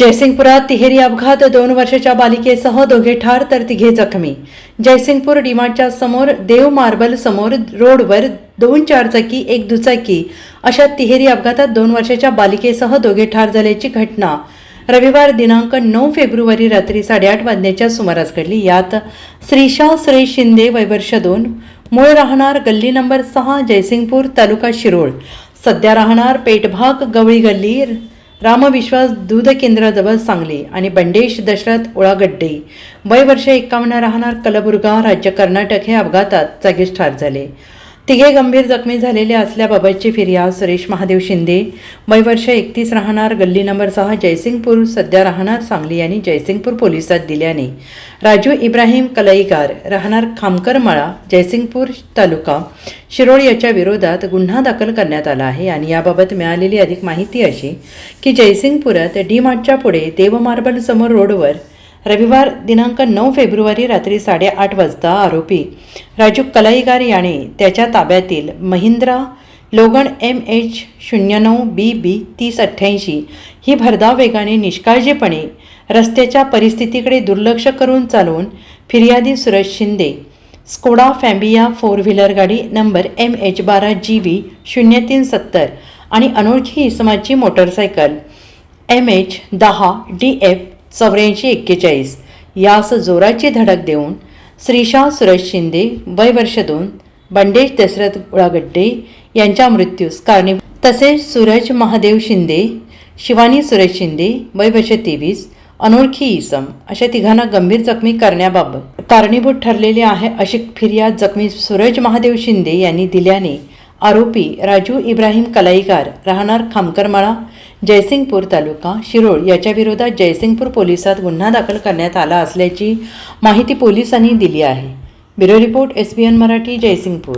जयसिंगपुरात तिहेरी अपघात दोन वर्षाच्या बालिकेसह दोघे ठार तर तिघे जखमी. जयसिंगपूर डिमार्टच्या समोर देव मार्बल समोर रोडवर दोन चारचाकी एक दुचाकी अशा तिहेरी अपघातात दोन वर्षाच्या बालिकेसह दोघे ठार झाल्याची घटना रविवार दिनांक नऊ फेब्रुवारी रात्री साडेआठ वाजण्याच्या सुमारास घडली. यात श्रीशा सुरेश शिंदे वैवर्ष दोन मूळ राहणार गल्ली नंबर सहा जयसिंगपूर तालुका शिरोळ. सध्या राहणार पेटभाग गवळी गल्ली रामविश्वास दूध केंद्राजवळ सांगली आणि बंडेश दशरथ उळागड्डे वय वर्ष एकावन्न राहणार कलबुर्गा राज्य कर्नाटक हे अपघातात जागीच ठार झाले. तिघे गंभीर जखमी झालेले असल्याबाबतची फिर्याद सुरेश महादेव शिंदे. वय वर्ष एकतीस राहणार गल्ली नंबर सहा जयसिंगपूर. सध्या राहणार सांगली यांनी जयसिंगपूर पोलिसात दिल्याने. राजू इब्राहिम कलईगार राहणार खामकरमाळा जयसिंगपूर तालुका. शिरोळ याच्या विरोधात गुन्हा दाखल करण्यात आला आहे आणि याबाबत मिळालेली अधिक माहिती अशी की जयसिंगपुरात डी मार्टच्या पुढे देवमार्बल समोर रोडवर रविवार दिनांक नऊ फेब्रुवारी रात्री साडेआठ वाजता आरोपी राजू कलाईगार याने त्याच्या ताब्यातील महिंद्रा लोगण एम एच शून्य नऊ बी बी तीस अठ्ठ्याऐंशी ही भरधाव वेगाने निष्काळजीपणे रस्त्याच्या परिस्थितीकडे दुर्लक्ष करून चालवून फिर्यादी सुरज शिंदे स्कोडा फॅम्बिया फोर व्हीलर गाडी नंबर एम एच बारा जी व्ही शून्य तीन सत्तर आणि अनोळखी इसमाची मोटरसायकल एम एच दहा डी एफ चौऱ्याऐंशी एक्केचाळीस यास जोराची धडक देऊन श्रीशा सुरेश शिंदे वय वर्ष दोन बंडेश दशरथ उळागड्डे यांच्या मृत्यूस कारणी. तसेच सूरज महादेव शिंदे शिवानी सुरेश शिंदे वय वर्ष तेवीस अनोळखी इसम अशा तिघांना गंभीर जखमी करण्याबाबत कारणीभूत ठरलेले आहे अशी फिर्याद जखमी सूरज महादेव शिंदे यांनी दिल्याने आरोपी राजू इब्राहिम कलाईकार राहणार खामकरमाळा जयसिंगपूर तालुका शिरोळ याच्याविरोधात जयसिंगपूर पोलिसात गुन्हा दाखल करण्यात आला असल्याची माहिती पोलिसांनी दिली आहे. Bureau report S B N Marathi Jaysingpur.